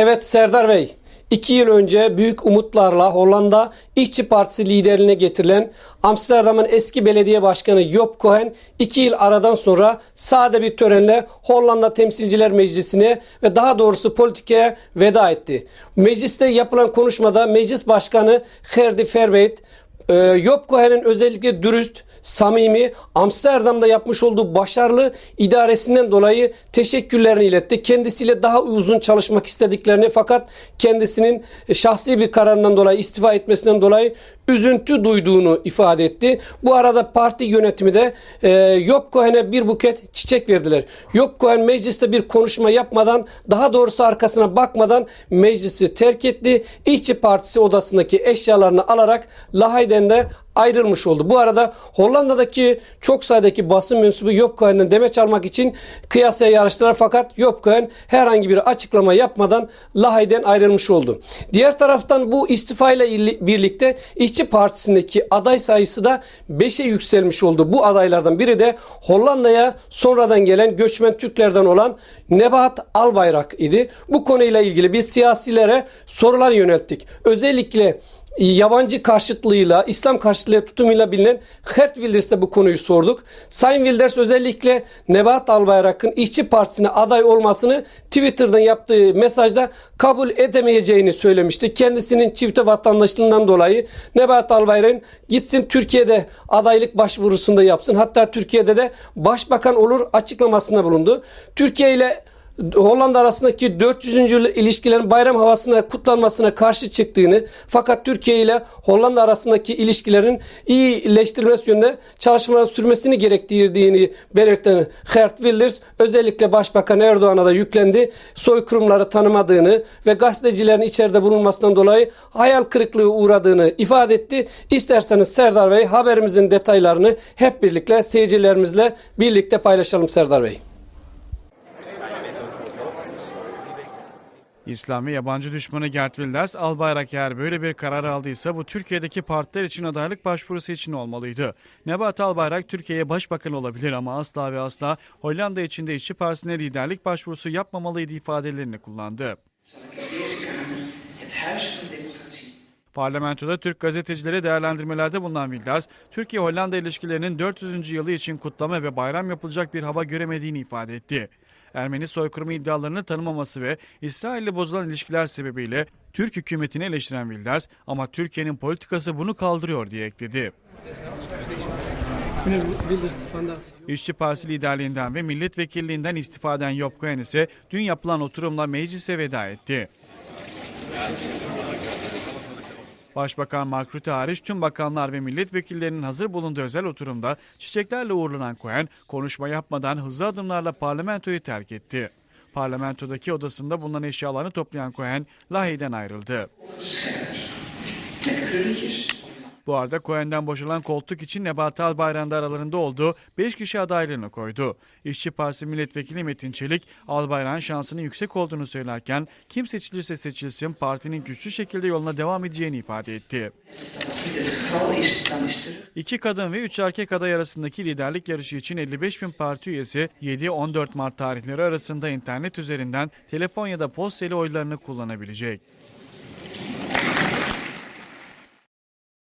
Evet Serdar Bey, iki yıl önce büyük umutlarla Hollanda İşçi Partisi liderliğine getirilen Amsterdam'ın eski belediye başkanı Job Cohen iki yıl aradan sonra sade bir törenle Hollanda Temsilciler Meclisi'ne ve daha doğrusu politikaya veda etti. Mecliste yapılan konuşmada meclis başkanı Gerdy Verbeet ee, Job Cohen'in özellikle dürüst, samimi, Amsterdam'da yapmış olduğu başarılı idaresinden dolayı teşekkürlerini iletti. Kendisiyle daha uzun çalışmak istediklerini fakat kendisinin şahsi bir kararından dolayı istifa etmesinden dolayı üzüntü duyduğunu ifade etti. Bu arada parti yönetimi de e, Job Cohen'e bir buket çiçek verdiler. Job Cohen mecliste bir konuşma yapmadan daha doğrusu arkasına bakmadan meclisi terk etti. İşçi Partisi odasındaki eşyalarını alarak Lahey'den ayrılmış oldu. Bu arada Hollanda'daki çok sayıdaki basın mensubu Job Cohen'den demeç almak için kıyasaya yarıştılar fakat Job herhangi bir açıklama yapmadan Lahey'den ayrılmış oldu. Diğer taraftan bu istifa ile birlikte İşçi Partisi'ndeki aday sayısı da 5'e yükselmiş oldu. Bu adaylardan biri de Hollanda'ya sonradan gelen göçmen Türklerden olan Nebahat Albayrak idi. Bu konuyla ilgili biz siyasilere sorular yönelttik. Özellikle yabancı karşıtlığıyla, İslam karşıtlığı tutumuyla bilinen Gert Wilders'e bu konuyu sorduk. Sayın Wilders özellikle Nebahat Albayrak'ın İşçi Partisi'ne aday olmasını Twitter'dan yaptığı mesajda kabul edemeyeceğini söylemişti. Kendisinin çifte vatandaşlığından dolayı Nebahat Albayrak'ın gitsin Türkiye'de adaylık başvurusunda yapsın. Hatta Türkiye'de de başbakan olur açıklamasında bulundu. Türkiye ile Hollanda arasındaki 400. yıl ilişkilerin bayram havasına kutlanmasına karşı çıktığını fakat Türkiye ile Hollanda arasındaki ilişkilerin iyileştirilmesi yönünde çalışmalar sürmesini gerektirdiğini belirten Gert Wilders özellikle Başbakan Erdoğan'a da yüklendi. Soykırımları tanımadığını ve gazetecilerin içeride bulunmasından dolayı hayal kırıklığı uğradığını ifade etti. İsterseniz Serdar Bey haberimizin detaylarını hep birlikte seyircilerimizle birlikte paylaşalım Serdar Bey. İslam ve yabancı düşmanı Gert Wilders, Albayrak eğer böyle bir karar aldıysa bu Türkiye'deki partiler için adaylık başvurusu için olmalıydı. Nebat Albayrak Türkiye'ye başbakan olabilir ama asla ve asla Hollanda içinde işçi partisine liderlik başvurusu yapmamalıydı ifadelerini kullandı. Parlamentoda Türk gazetecilere değerlendirmelerde bulunan Wilders, Türkiye-Hollanda ilişkilerinin 400. yılı için kutlama ve bayram yapılacak bir hava göremediğini ifade etti. Ermeni soykırımı iddialarını tanımaması ve İsrail ile bozulan ilişkiler sebebiyle Türk hükümetini eleştiren Wilders ama Türkiye'nin politikası bunu kaldırıyor diye ekledi. İşçi Partisi liderliğinden ve milletvekilliğinden istifa eden Job Cohen ise dün yapılan oturumla meclise veda etti. Başbakan Mark Rutte hariç tüm bakanlar ve milletvekillerinin hazır bulunduğu özel oturumda çiçeklerle uğurlanan Cohen konuşma yapmadan hızlı adımlarla parlamentoyu terk etti. Parlamentodaki odasında bulunan eşyalarını toplayan Cohen Lahey'den ayrıldı. Bu arada Cohen'den boşalan koltuk için Nebat Albayrak'ın da aralarında olduğu 5 kişi adaylığını koydu. İşçi Partisi Milletvekili Metin Çelik, Albayrak'ın şansının yüksek olduğunu söylerken kim seçilirse seçilsin partinin güçlü şekilde yoluna devam edeceğini ifade etti. İki kadın ve üç erkek aday arasındaki liderlik yarışı için 55 bin parti üyesi 7-14 Mart tarihleri arasında internet üzerinden telefon ya da posta ile oylarını kullanabilecek.